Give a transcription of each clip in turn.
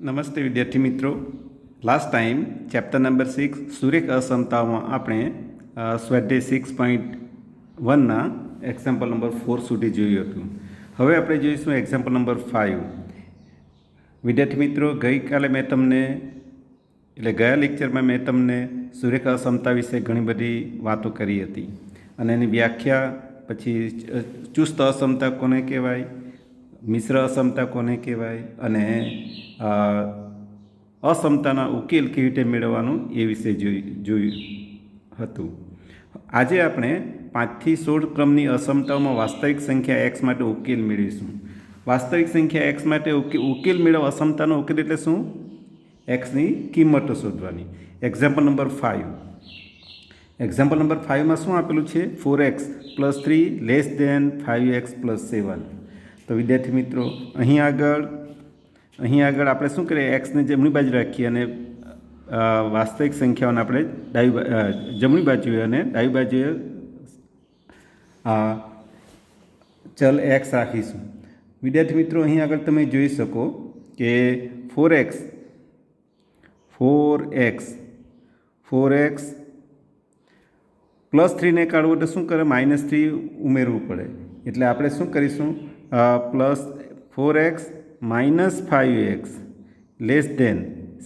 નમસ્તે વિદ્યાર્થી મિત્રો. Last time chapter number six સુરેખ અસમતાઓમાં આપણે સ્વાધ્યાય સિક્સ પોઈન્ટ વનના એક્ઝામ્પલ નંબર ફોર સુધી જોયું હતું. હવે આપણે જોઈશું એક્ઝામ્પલ નંબર ફાઇવ વિદ્યાર્થી મિત્રો, ગઈકાલે મેં તમને, એટલે ગયા લેક્ચરમાં મેં તમને સુરેખ અસમતા વિશે ઘણી બધી વાતો કરી હતી. અને એની વ્યાખ્યા પછી ચુસ્ત અસમતા કોને કહેવાય? મિશ્ર અસમતા કોને કહેવાય અને અસમતાના ઉકેલ કેવી રીતે મેળવવાનું એ વિશે જોયું હતું. આજે આપણે પાંચથી સોળ ક્રમની અસમતાઓમાં વાસ્તવિક સંખ્યા એક્સ માટે ઉકેલ મેળવીશું. વાસ્તવિક સંખ્યા એક્સ માટે ઉકે- ઉકેલ મેળવવા અસમતાનો ઉકેલ એટલે શું? એક્સની કિંમતો શોધવાની. Example number five example number ફાઇવમાં શું આપેલું છે? Four x plus three less than five x plus seven તો વિદ્યાર્થી મિત્રો, અહીં આગળ અહીં આગળ આપણે શું કરીએ? એક્સને જમણી બાજુ રાખીએ અને વાસ્તવિક સંખ્યાઓને આપણે ડાબી જમણી બાજુએ અને ડાબી બાજુએ ચલ એક્સ રાખીશું. વિદ્યાર્થી મિત્રો, અહીં આગળ તમે જોઈ શકો કે four x four x four x plus થ્રીને કાઢવું તો શું કરે? માઇનસ થ્રી ઉમેરવું પડે. એટલે આપણે શું કરીશું? Plus four x minus five x less than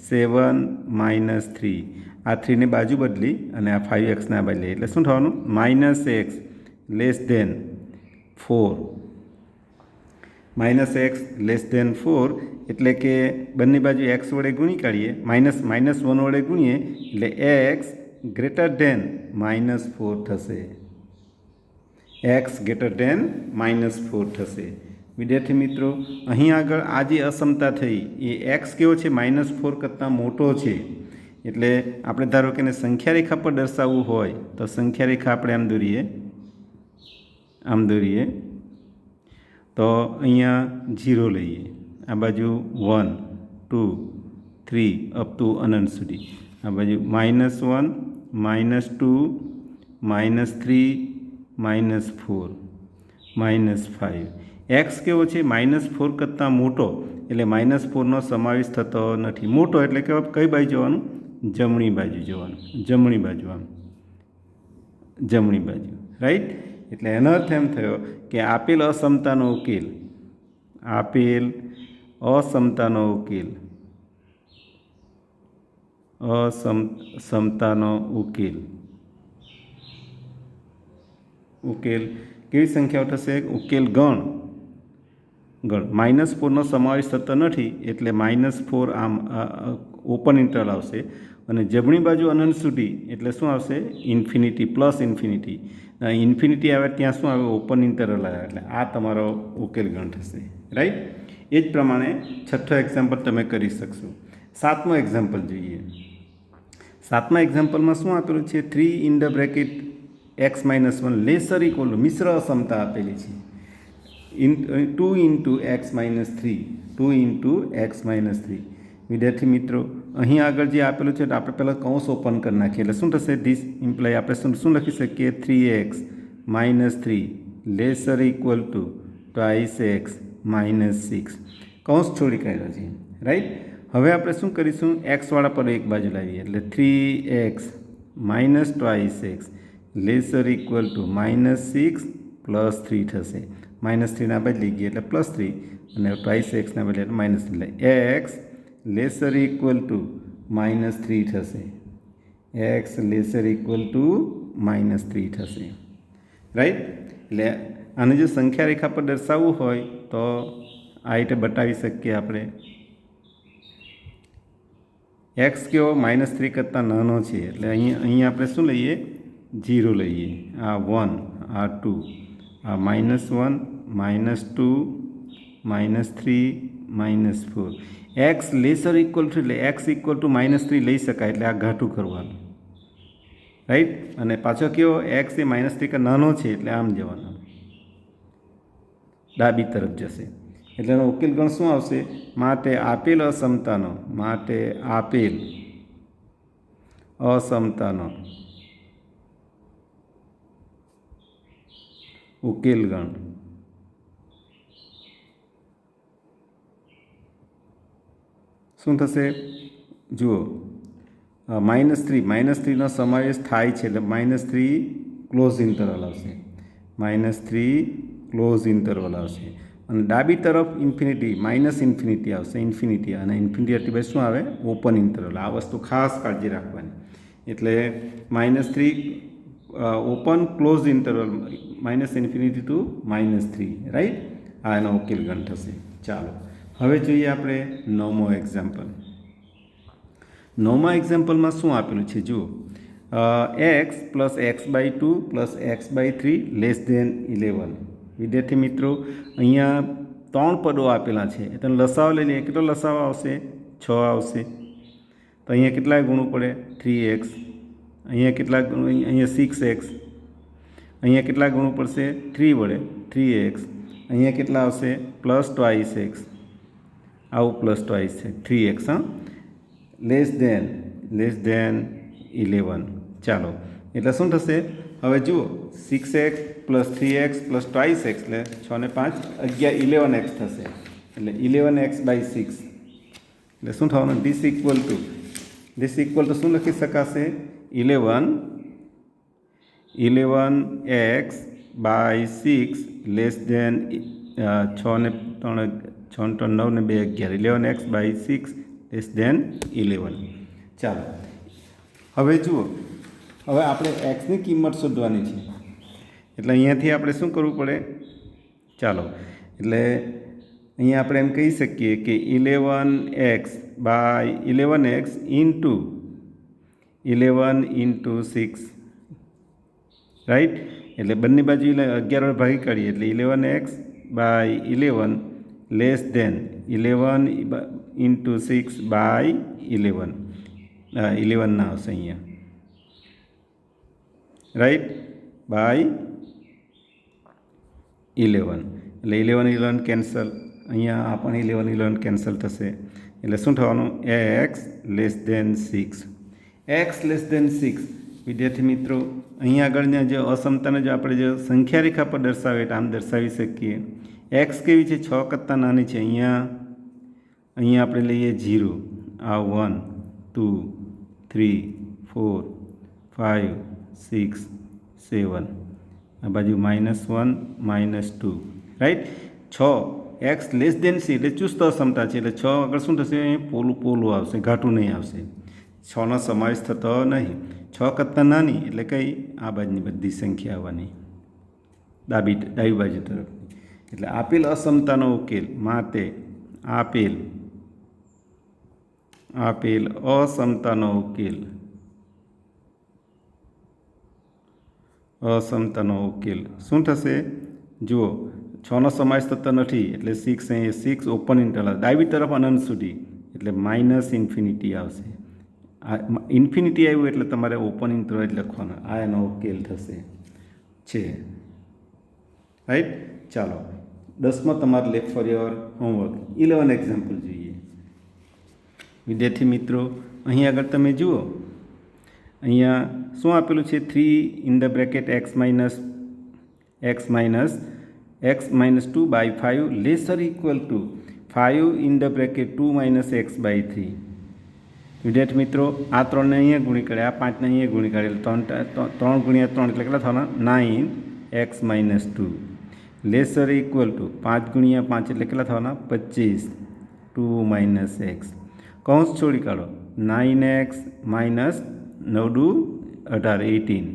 seven minus three. આ થ્રીને બાજુ બદલી અને આ ફાઇવ એક્સના બદલી. એટલે શું થવાનું? Minus x less than four. Minus x less than four એટલે કે બંને બાજુ એક્સ વડે ગુણી કાઢીએ, માઇનસ માઇનસ વન વડે ગુણીએ, એટલે x greater than minus four થશે. X greater ten minus four થશે. વિદ્યાર્થી મિત્રો, અહીં આગળ આ જે અસમતા થઈ, એ એક્સ કેવો છે? માઇનસ ફોર કરતાં મોટો છે. એટલે આપણે ધારો કે એને સંખ્યા રેખા પર દર્શાવવું હોય, તો સંખ્યા રેખા આપણે આમ દોરીએ. આમ દોરીએ. તો અહીંયા ઝીરો લઈએ. આ બાજુ one, two, three, up to અનંત સુધી. આ બાજુ minus one, minus two, minus three minus four minus five x કેવો છે? માઇનસ ફોર કરતાં મોટો, એટલે માઇનસ ફોરનો સમાવેશ થતો નથી. મોટો એટલે કે કઈ બાજુ જવાનું? જમણી બાજુ જવાનું. જમણી બાજુ આમ. જમણી બાજુ. રાઈટ એટલે એનો અર્થ એમ થયો કે આપેલ અસમતાનો ઉકેલ, આપેલ અસમતાનો ઉકેલ અસમ સમતાનો ઉકેલ. ઉકેલ. કેવી સંખ્યાઓ થશે? ઉકેલ ગણ. ગણ. માઇનસ ફોરનો સમાવેશ થતો નથી, એટલે માઇનસ ફોર આમ ઓપન ઇન્ટરલ આવશે. અને જમણી બાજુ અનંત સુધી, એટલે શું આવશે? Infinity plus infinity. ઇન્ફિનિટી આવે ત્યાં શું આવે? ઓપન ઇન્ટરલ આવે. એટલે આ તમારો ઉકેલ ગણ થશે. રાઈટ? એ જ પ્રમાણે છઠ્ઠો એક્ઝામ્પલ તમે કરી શકશો. સાતમો એક્ઝામ્પલ જોઈએ. સાતમા એક્ઝામ્પલમાં શું આપેલું છે? Three in the bracket x minus one lesser equal મિશ્ર અસમતા આપેલી છે. Into into x minus three two into x minus three વિદ્યાર્થી મિત્રો, અહીં આગળ જે આપેલું છે આપણે પહેલાં કૌંસ ઓપન કરી નાખીએ. એટલે શું થશે? ધીસ ઇમ્પ્લાય આપણે શું શું લખી શકીએ? Three x minus three lesser equal to twice x minus six કૌંસ છોડી કાઢ્યો છે. રાઈટ હવે આપણે શું કરીશું? એક્સવાળા પર એક બાજુ લાવીએ. એટલે three x minus twice x lesser equal to minus six plus three થશે. માઇનસ થ્રીના બદલી ગઈ એટલે પ્લસ થ્રી. અને ટ્વાઇસ એક્સના બદલે એટલે માઇનસ એટલે x lesser equal to minus three થશે. X lesser equal to minus three થશે. રાઈટ? એટલે આને જો સંખ્યા રેખા પર દર્શાવવું હોય તો આ રીતે બતાવી શકીએ આપણે. એક્સ કેવો? માઇનસ થ્રી કરતાં નાનો છે. એટલે અહીં અહીં આપણે શું લઈએ? જીરો લઈએ. આ વન, આ ટુ, આ minus one, minus two, minus three, minus four. X lesser equal to એટલે x equal to minus three લઈ શકાય એટલે આ ઘાટું કરવાનું. રાઈટ? અને પાછો કેવો એક્સ એ માઇનસ થ્રી કરતાં નાનો છે એટલે આમ જવાનો. ડાબી તરફ જશે. એટલે એનો ઉકેલ ગણ શું આવશે? માટે આપેલ અસમતાનો, માટે આપેલ અસમતાનો. ઉકેલ ગણ શું થશે? જુઓ માઇનસ થ્રી માઇનસ થ્રીનો સમાવેશ થાય છે એટલે માઇનસ થ્રી ક્લોઝ ઇન્ટરવલ આવશે. માઇનસ થ્રી ક્લોઝ ઇન્ટરવલ આવશે. અને ડાબી તરફ ઇન્ફિનિટી માઇનસ ઇન્ફિનિટી આવશે. ઇન્ફિનિટી અને ઇન્ફિનિટી એટલે શું આવે? ઓપન ઇન્ટરવલ આ વસ્તુ ખાસ કાળજી રાખવાની. એટલે minus three open close interval minus infinity to minus three right આ એનો ઉકેલ ગણ થશે. ચાલો, હવે જોઈએ આપણે નવમો એક્ઝામ્પલ નવમા એક્ઝામ્પલમાં શું આપેલું છે? જુઓ x plus x by two plus x by three less than eleven વિદ્યાર્થી મિત્રો, અહીંયા ત્રણ પદો આપેલા છે. એટલે લસાવ લઈ લઈએ કેટલો લસાવ આવશે? છ આવશે. તો અહીંયા કેટલા ગુણો પડે? થ્રી એક્સ અહીંયા કેટલા ગુણ, અહીંયા સિક્સ એક્સ અહીંયા કેટલા ગુણવું પડશે? થ્રી વડે. થ્રી એક્સ અહીંયા કેટલા આવશે? પ્લસ ટ્વાઇસ એક્સ આવું પ્લસ ટ્વાઇસ છે. થ્રી એક્સ હા? Less than less than eleven ચાલો. એટલે શું થશે? હવે જુઓ. Six x plus three x plus twice x એટલે છ ને પાંચ, અગિયાર ઇલેવન એક્સ થશે. એટલે ઇલેવન એક્સ બાય સિક્સ એટલે શું થવાનું? This equal to this equal to શું લખી શકાશે? Eleven eleven x by six less than છ ને ત્રણ, છ ને ત્રણ, નવ ને બે અગિયાર. Eleven x by six less than eleven ચાલો. હવે જુઓ. હવે આપણે એક્સની કિંમત શોધવાની છે. એટલે અહીંયાથી આપણે શું કરવું પડે? ચાલો. એટલે અહીંયા આપણે એમ કહી શકીએ કે eleven x by eleven x into eleven into six. Right એટલે બંને બાજુ અગિયાર વડે ભાગી કાઢીએ. એટલે eleven x by eleven less than eleven into six by eleven. Eleven ના આવશે અહીંયા. Right by eleven. એટલે ઇલેવન ઇલેવન કેન્સલ. અહીંયા આ પણ ઇલેવન ઇલેવન કેન્સલ થશે. એટલે શું થવાનું? X less than six. X less than six વિદ્યાર્થી મિત્રો અહીંયા આગળના જે અસમતાને જો આપણે જો સંખ્યા રેખા પર દર્શાવીએ એટલે આમ દર્શાવી શકીએ. એક્સ કેવી છે? છ કરતાં નાની છે. અહીંયા અહીંયા આપણે લઈએ જીરો આ one two three four five six seven આ બાજુ minus one minus two right છ એક્સ લેસ દેન સી એટલે ચુસ્ત અસમતા છે. એટલે છ આગળ શું થશે? અહીં પોલું પોલું આવશે. ઘાટું નહીં આવશે. છનો સમાવેશ થતો નહીં. છ કરતાં નાની એટલે કઈ આ બાજુની બધી સંખ્યા આવવાની. ડાબી ડાબી બાજુ તરફની. એટલે આપેલ અસમતાનો ઉકેલ માટે આપેલ આપેલ અસમતાનો ઉકેલ અસમતાનો ઉકેલ. શું થશે? જુઓ, છનો સમાવેશ થતો નથી એટલે સિક્સ અહીંયા સિક્સ ઓપન ઇન્ટરવલ ડાબી તરફ અનંત સુધી એટલે માઇનસ ઇન્ફિનિટી આવશે. આ ઇન્ફિનિટી આવ્યું એટલે તમારે ઓપન જ લખવાનો. આ એનો ઉકેલ થશે. છે. રાઈટ ચાલો. દસમાં તમારે left for your homework eleven example જોઈએ. વિદ્યાર્થી મિત્રો, અહીં આગળ તમે જુઓ. અહીંયા શું આપેલું છે? Three in the bracket x minus x minus x minus two by five lesser equal to five in the bracket two minus x by three વિદ્યાર્થી મિત્રો, આ ત્રણને અહીંયા ગુણી કરે આ પાંચને અહીંયા ગુણી કરે ત્રણ ત્રણ ગુણ્યા ત્રણ એટલે કેટલા થવાના? Nine x minus two lesser equal to પાંચ ગુણ્યા પાંચ એટલે કેટલા થવાના? પચીસ. ટુ માઇનસ એક્સ કૌંસ છોડી કાઢો. નાઇન એક્સ માઇનસ નવડુ અઢાર એટીન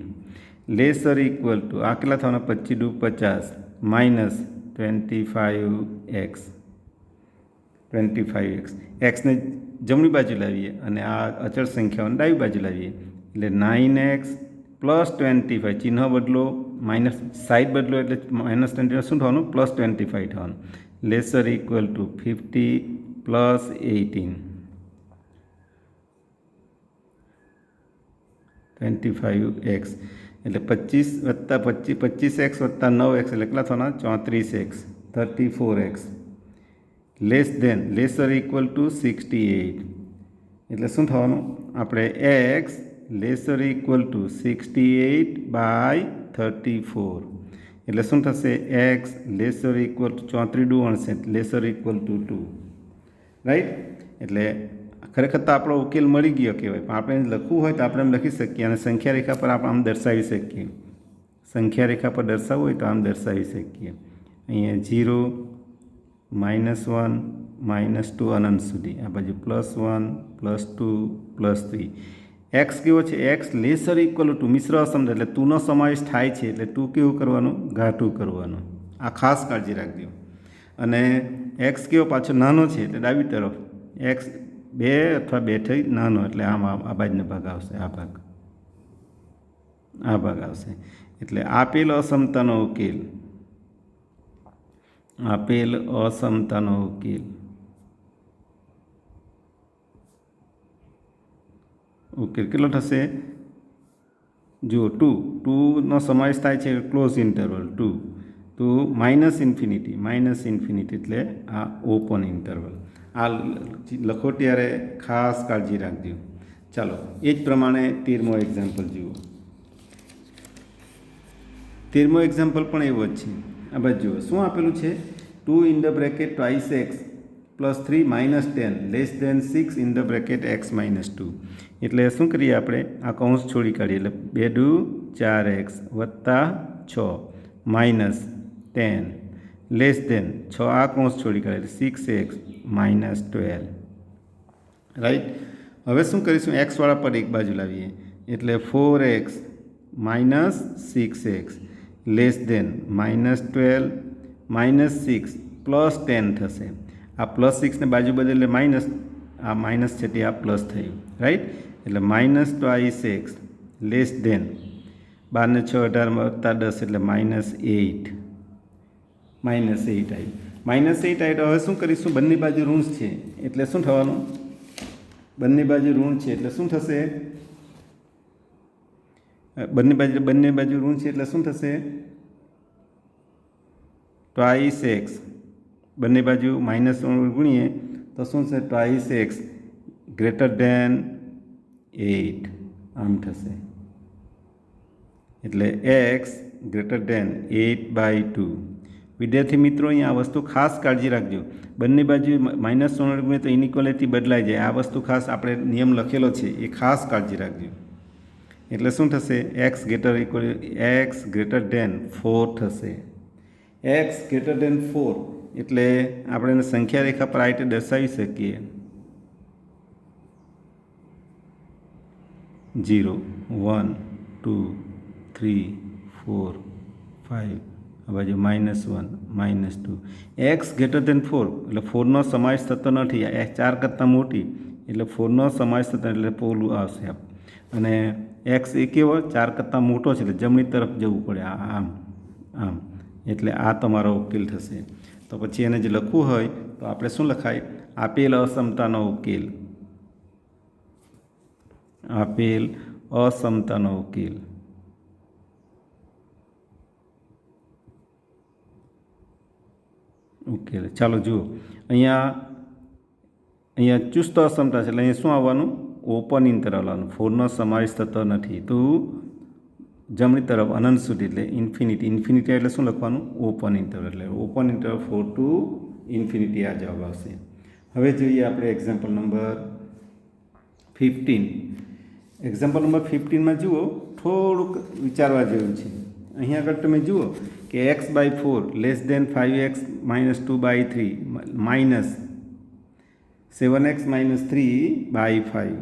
લેસર ઇક્વલ ટુ આ કેટલા થવાના? પચીસ ડુ પચાસ. Minus twenty five x twenty five x એક્સને જમણી બાજુ લાવીએ અને આ અચળ સંખ્યાઓને ડાબી બાજુ લાવીએ. એટલે nine x plus twenty five ચિહ્ન બદલો માઇનસ સાઈડ બદલો એટલે માઇનસ ટ્વેન્ટી શું થવાનું? પ્લસ ટ્વેન્ટી ફાઇવ થવાનું. Lesser equal to fifty plus eighteen twenty five x એટલે પચીસ વત્તા પચીસ પચીસ એક્સ વત્તા નવ એક્સ એટલે કેટલા થવાના? ચોત્રીસ x thirty four x less than, lesser equal to sixty eight. એટલે શું થવાનું? આપણે x lesser equal to sixty eight by thirty four. એટલે શું થશે? એક્સ લેસર ઇક્વલ ટુ ચોત્રી do અણસઠ lesser equal to two. Right? એટલે ખરેખર તો આપણો ઉકેલ મળી ગયો કહેવાય, પણ આપણે લખવું હોય તો આપણે એમ લખી શકીએ અને સંખ્યા રેખા પર આપણે આમ દર્શાવી શકીએ. સંખ્યા રેખા પર દર્શાવવું હોય તો આમ દર્શાવી શકીએ. અહીંયા zero minus one minus two અનંત સુધી. આ બાજુ plus one plus two plus three x કેવો છે? એક્સ લેસર ઇક્વલ ટુ મિશ્ર અસમતા એટલે ટુનો સમાવેશ થાય છે, એટલે ટુ કેવું કરવાનું? ઘાટું કરવાનું. આ ખાસ કાળજી રાખજો. અને એક્સ કેવો પાછો નાનો છે, એટલે ડાબી તરફ. એક્સ બે અથવા બે થઈ નાનો, એટલે આમ આ બાજુનો ભાગ આવશે, આ ભાગ. આ ભાગ આવશે. એટલે આપેલ અસમતાનો ઉકેલ. આપેલ અસમતાનો ઉકેલ. ઉકેલ કેટલો થશે? જુઓ, ટુ. ટુનો સમાવેશ થાય છે close interval, two. Two minus infinity minus infinity એટલે આ ઓપન ઇન્ટરવલ. આ લખો ત્યારે ખાસ કાળજી રાખજો. ચાલો, એ જ પ્રમાણે તેરમો એક્ઝામ્પલ જુઓ. તેરમો એક્ઝામ્પલ પણ એવો જ છે. આ બાજુ જુઓ, શું આપેલું છે? Two in the bracket twice x plus three minus ten less than six in the bracket x minus two એટલે શું કરીએ આપણે? આ કૌંસ છોડી કાઢીએ. એટલે બે ડુ ચાર એક્સ વત્તા છ માઇનસ ટેન લેસ દેન છ. આ કૌંસ છોડી કાઢીએ. Six x minus twelve right હવે શું કરીશું? એક્સવાળા પર એક બાજુ લાવીએ. એટલે four x minus six x. Less than minus twelve minus six plus ten થશે. આ પ્લસ સિક્સને બાજુ બદલે માઇનસ આ માઇનસ છે તે આ પ્લસ થયું. રાઈટ એટલે minus twice x less than બારને છ અઢાર વત્તા દસ એટલે માઇનસ એઇટ માઇનસ એઇટ આવ્યું માઇનસ એઇટ આવ્યું હવે શું કરીશું? બંને બાજુ ઋણ છે. એટલે શું થવાનું? બંને બાજુ ઋણ છે. એટલે શું થશે? બંને બાજુ બંને બાજુ ઋણ છે એટલે શું થશે? ટ્વાઇસ એક્સ બંને બાજુ માઇનસ ગુણીએ તો શું છે twice x greater than eight આમ થશે. એટલે x greater than eight by two વિદ્યાર્થી મિત્રો, અહીંયા આ વસ્તુ ખાસ કાળજી રાખજો. બંને બાજુ માઇનસ સોળ ગુણે તો ઇનઇક્વાલિટી બદલાઈ જાય. આ વસ્તુ ખાસ આપણે નિયમ લખેલો છે. એ ખાસ કાળજી રાખજો. એટલે શું થશે? X greater equal x greater than four થશે. એક્સ ગ્રેટર દેન ફોર એટલે આપણે એને સંખ્યા રેખા પર આ રીતે દર્શાવી શકીએ. Zero one two three four five આ બાજુ minus one minus two x greater than four એટલે ફોરનો સમાવેશ થતો નથી. ચાર કરતાં મોટી, એટલે ફોરનો સમાવેશ થતો એટલે પોલું આવશે અને એક્સ એ કેવો? ચાર કરતાં મોટો છે એટલે જમણી તરફ જવું પડે. આમ આમ. એટલે આ તમારો ઉકેલ થશે. તો પછી એને જે લખવું હોય, તો આપણે શું લખાય? આપેલ અસમતાનો ઉકેલ. આપેલ અસમતાનો ઉકેલ. ઉકેલ. ચાલો જુઓ. અહીંયા અહીંયા ચુસ્ત અસમતા છે. એટલે અહીંયા શું આવવાનું? ઓપન ઇન્ટરવલ ફોરનો સમાવેશ થતો નથી. તો જમણી તરફ અનંત સુધી એટલે ઇન્ફિનિટી ઇન્ફિનિટી એટલે શું લખવાનું? ઓપન ઇન્ટરવલ એટલે open interval four to infinity આ જવાબ આવશે. હવે જોઈએ આપણે example number fifteen example number ફિફ્ટીનમાં જુઓ, થોડુંક વિચારવા જેવું છે. અહીંયા આગળ તમે જુઓ કે x by four less than five x minus two by three minus seven x minus three by five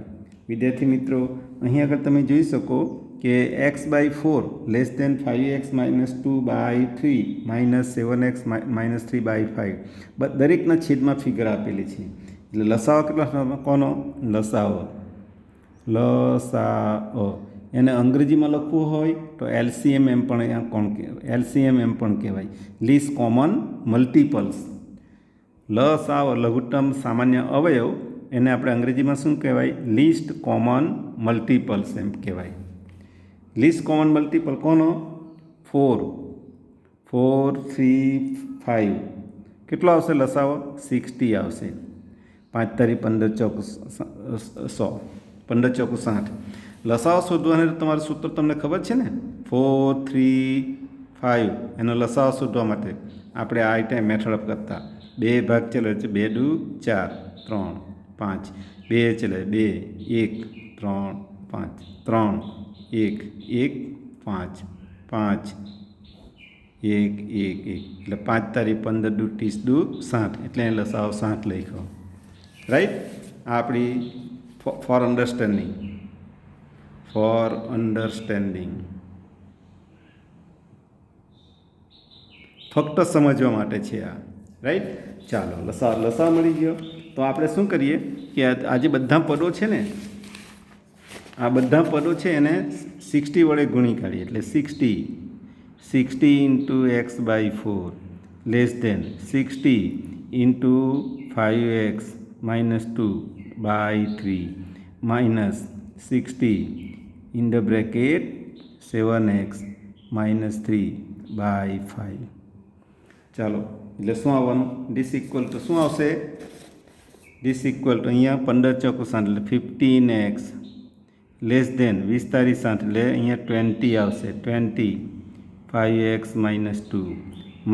વિદ્યાર્થી મિત્રો, અહીં આગળ તમે જોઈ શકો કે x by four less than five x minus two by three minus seven x minus three by five દરેકના છેદમાં ફિગર આપેલી છે. એટલે લસાવો કેટલા કોનો? લસાવો લસાઓ એને અંગ્રેજીમાં લખવું હોય તો એલસીએમ એમ પણ કોણ એલસીએમ એમ પણ કહેવાય. લીસ કોમન મલ્ટિપલ્સ લસાવ લઘુત્તમ સામાન્ય અવયવ એને આપણે અંગ્રેજીમાં શું કહેવાય? લિસ્ટ કોમન મલ્ટિપલ્સ એમ કહેવાય. લિસ્ટ કોમન મલ્ટિપલ કોનો? ફોર ફોર થ્રી ફાઇવ કેટલો આવશે લસાવો સિક્સટી આવશે. પાંચ તારી પંદર ચોક સો પંદર ચોક સાઠ. લસાવો શોધવાને તમારું સૂત્ર તમને ખબર છે ને? ફોર થ્રી ફાઇવ એનો લસાવો શોધવા માટે આપણે આ ટાઈમ મેથડ કરતા. બે ભાગ ચાલે છે. બે દુ, ચાર. ત્રણ. પાંચ, બે એટલે બે, એક, ત્રણ, પાંચ, ત્રણ, એક એક, પાંચ પાંચ, એક એક એક. એટલે પાંચ તારીખ પંદર દુ ત્રીસ દુ સાઠ. એટલે એ લસાવ સાઠ લખ્યો. રાઈટ આપણી ફોર અન્ડરસ્ટેન્ડિંગ ફોર અન્ડરસ્ટેન્ડિંગ ફક્ત સમજવા માટે છે આ. રાઈટ ચાલો લસા લસા મળી ગયો. તો આપણે શું કરીએ કે આ જે બધા પદો છે ને, આ બધા પદો છે એને સિક્સટી વડે ગુણી કાઢીએ. એટલે sixty sixty into x by four less than sixty into five x minus two by three minus sixty in the bracket seven x minus three by five ચાલો, એટલે શું આવવાનું? ડીસ ઇક્વલ તો શું આવશે? ડીસ ઇક્વલ ટુ અહીંયા પંદર ચોકુ સાઠ એટલે ફિફ્ટીન એક્સ લેસ દેન વીસ તારીખ સાઠ એટલે અહીંયા ટ્વેન્ટી આવશે. Twenty five x minus two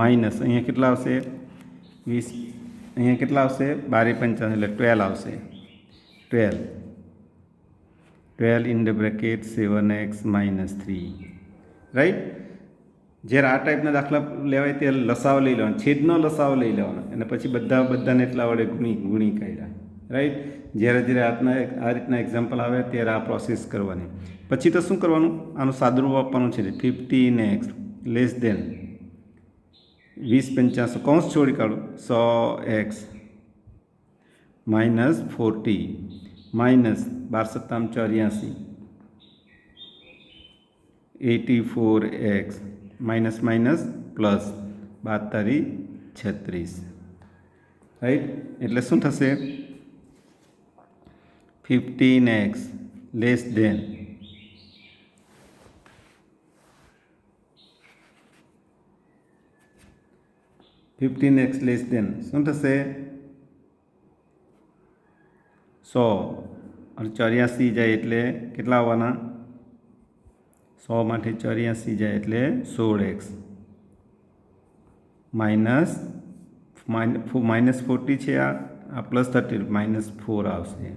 minus અહીંયા કેટલા આવશે? વીસ. અહીંયા કેટલા આવશે? બારે પંચાવન એટલે ટ્વેલ્વ આવશે. Twelve twelve in the bracket seven x minus three right જ્યારે આ ટાઈપના દાખલા લેવાય ત્યારે લસાવ લઈ લેવાનો, છેદનો લસાવ લઈ લેવાનો. અને પછી બધા બધાને એટલા વડે ગુણી ગુણી કાઢ્યા રાઈટ જ્યારે જ્યારે આતના આ રીતના એક્ઝામ્પલ આવે ત્યારે આ પ્રોસેસ કરવાની. પછી તો શું કરવાનું? આનું સાદુરૂપ આપવાનું છે ફિફ્ટીન એક્સ લેસ દેન વીસ પંચાસો, કૌંસ છોડી કાઢો. સો એક્સ માઇનસ ફોર્ટી માઇનસ બાર સત્તામ ચોર્યાસી. Eighty four x minus minus plus બાર તારી છત્રીસ. રાઈટ એટલે શું થશે? Fifteen x less than fifteen x less than શું થશે? સો. અને ચોર્યાસી જાય એટલે કેટલા આવવાના? સોમાંથી ચોર્યાસી જાય એટલે સોળ એક્સ. માઇનસ માઇનસ ફોર્ટી છે આ આ પ્લસ થર્ટી, માઇનસ ફોર આવશે.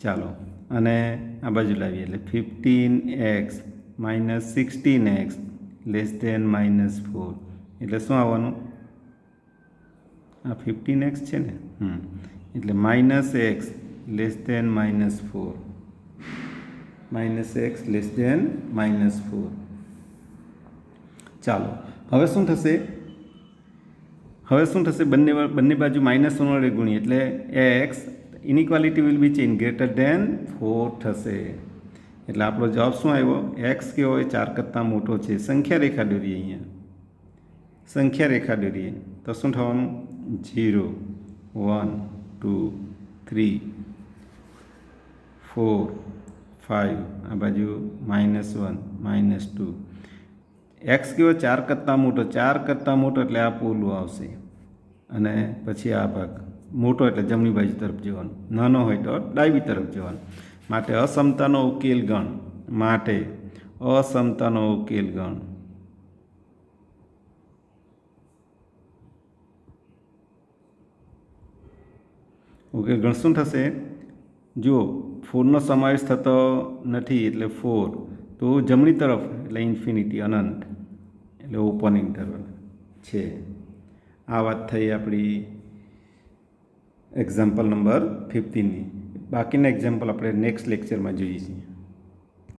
ચાલો, અને આ બાજુ લાવીએ એટલે fifteen x minus sixteen x less than minus four. એટલે શું આવવાનું? આ ફિફ્ટીન એક્સ છે ને? હમ. એટલે minus x less than minus four. Minus x less than minus four ચાલો, હવે શું થશે? હવે શું થશે? બંને બંને બાજુ માઇનસ વન વડે ગુણી એટલે x inequality will be change greater than four થશે. એટલે આપણો જવાબ શું આવ્યો? એક્સ કેવો એ ચાર કરતાં મોટો છે. સંખ્યા રેખા દોરીએ અહીંયા. સંખ્યા રેખા દોરીએ. તો શું થવાનું? Zero one two three four five આ બાજુ minus one minus two x કેવો ચાર કરતાં મોટો? ચાર કરતાં મોટો એટલે આ પોલું આવશે. અને પછી આ ભાગ. મોટો એટલે જમણી બાજુ તરફ જવાનું. નાનો હોય તો ડાબી તરફ જવાનું. માટે અસમતાનો ઉકેલ ગણ. માટે અસમતાનો ઉકેલ ગણ. ઉકેલ ગણ શું થશે? જો ફોરનો સમાવેશ થતો નથી એટલે ફોર. તો જમણી તરફ એટલે ઇન્ફિનિટી, અનંત. એટલે ઓપન ઇન્ટરવલ છે. આ વાત થઈ આપણી એક્ઝામ્પલ નંબર ફિફ્ટીનની બાકીના એક્ઝામ્પલ આપણે નેક્સ્ટ લેક્ચરમાં જોઈએ છીએ.